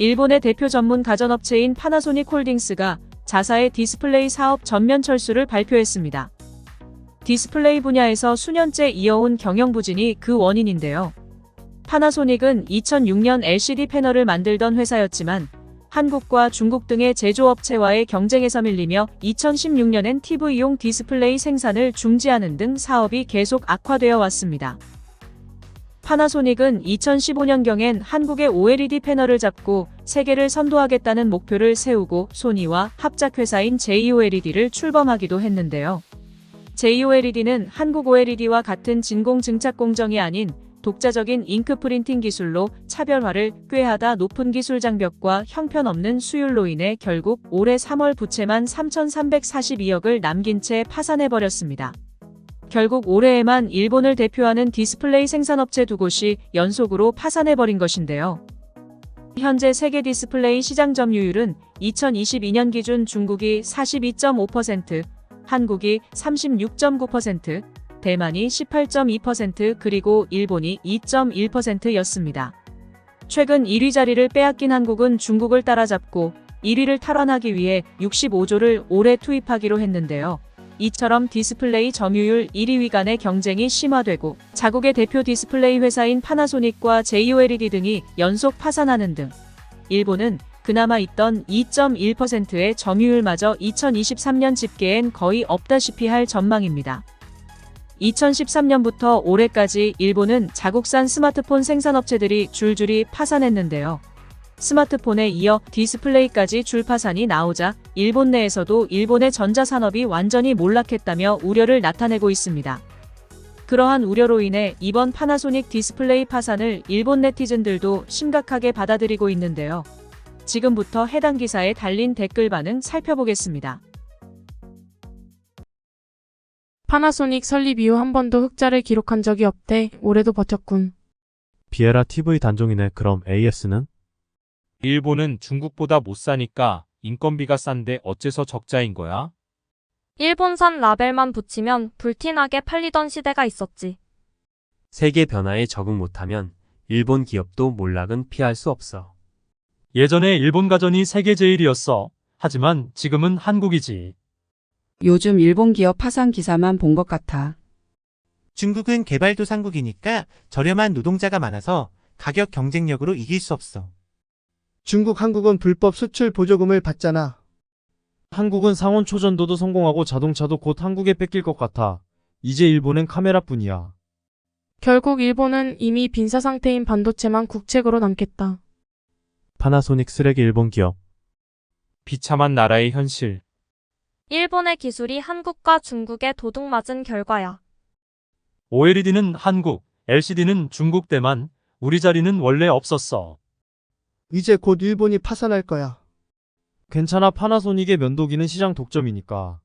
일본의 대표 전문 가전업체인 파나소닉 홀딩스가 자사의 디스플레이 사업 전면 철수를 발표했습니다. 디스플레이 분야에서 수년째 이어온 경영 부진이 그 원인인데요. 파나소닉은 2006년 LCD 패널을 만들던 회사였지만 한국과 중국 등의 제조업체와의 경쟁에서 밀리며 2016년엔 TV용 디스플레이 생산을 중지하는 등 사업이 계속 악화되어 왔습니다. 파나소닉은 2015년경엔 한국의 OLED 패널을 잡고 세계를 선도하겠다는 목표를 세우고 소니와 합작회사인 JOLED를 출범하기도 했는데요. JOLED는 한국 OLED와 같은 진공 증착 공정이 아닌 독자적인 잉크 프린팅 기술로 차별화를 꾀하다 높은 기술 장벽과 형편없는 수율로 인해 결국 올해 3월 부채만 3,342억을 남긴 채 파산해버렸습니다. 결국 올해에만 일본을 대표하는 디스플레이 생산업체 두 곳이 연속으로 파산해버린 것인데요. 현재 세계 디스플레이 시장 점유율은 2022년 기준 중국이 42.5%, 한국이 36.9%, 대만이 18.2% 그리고 일본이 2.1%였습니다. 최근 1위 자리를 빼앗긴 한국은 중국을 따라잡고 1위를 탈환하기 위해 65조를 올해 투입하기로 했는데요. 이처럼 디스플레이 점유율 1위 위 간의 경쟁이 심화되고 자국의 대표 디스플레이 회사인 파나소닉과 JOLED 등이 연속 파산하는 등 일본은 그나마 있던 2.1%의 점유율마저 2023년 집계엔 거의 없다시피 할 전망입니다. 2013년부터 올해까지 일본은 자국산 스마트폰 생산업체들이 줄줄이 파산했는데요. 스마트폰에 이어 디스플레이까지 줄파산이 나오자 일본 내에서도 일본의 전자산업이 완전히 몰락했다며 우려를 나타내고 있습니다. 그러한 우려로 인해 이번 파나소닉 디스플레이 파산을 일본 네티즌들도 심각하게 받아들이고 있는데요. 지금부터 해당 기사에 달린 댓글 반응 살펴보겠습니다. 파나소닉 설립 이후 한 번도 흑자를 기록한 적이 없대 올해도 버텼군. 비에라 TV 단종이네. 그럼 AS는? 일본은 중국보다 못 사니까 인건비가 싼데 어째서 적자인 거야? 일본산 라벨만 붙이면 불티나게 팔리던 시대가 있었지. 세계 변화에 적응 못하면 일본 기업도 몰락은 피할 수 없어. 예전에 일본 가전이 세계 제일이었어. 하지만 지금은 한국이지. 요즘 일본 기업 파산 기사만 본 것 같아. 중국은 개발도상국이니까 저렴한 노동자가 많아서 가격 경쟁력으로 이길 수 없어. 중국, 한국은 불법 수출 보조금을 받잖아. 한국은 상온 초전도도 성공하고 자동차도 곧 한국에 뺏길 것 같아. 이제 일본은 카메라뿐이야. 결국 일본은 이미 빈사 상태인 반도체만 국책으로 남겠다. 파나소닉 쓰레기 일본 기업. 비참한 나라의 현실. 일본의 기술이 한국과 중국에 도둑맞은 결과야. OLED는 한국, LCD는 중국 대만, 우리 자리는 원래 없었어. 이제 곧 일본이 파산할 거야. 괜찮아 파나소닉의 면도기는 시장 독점이니까.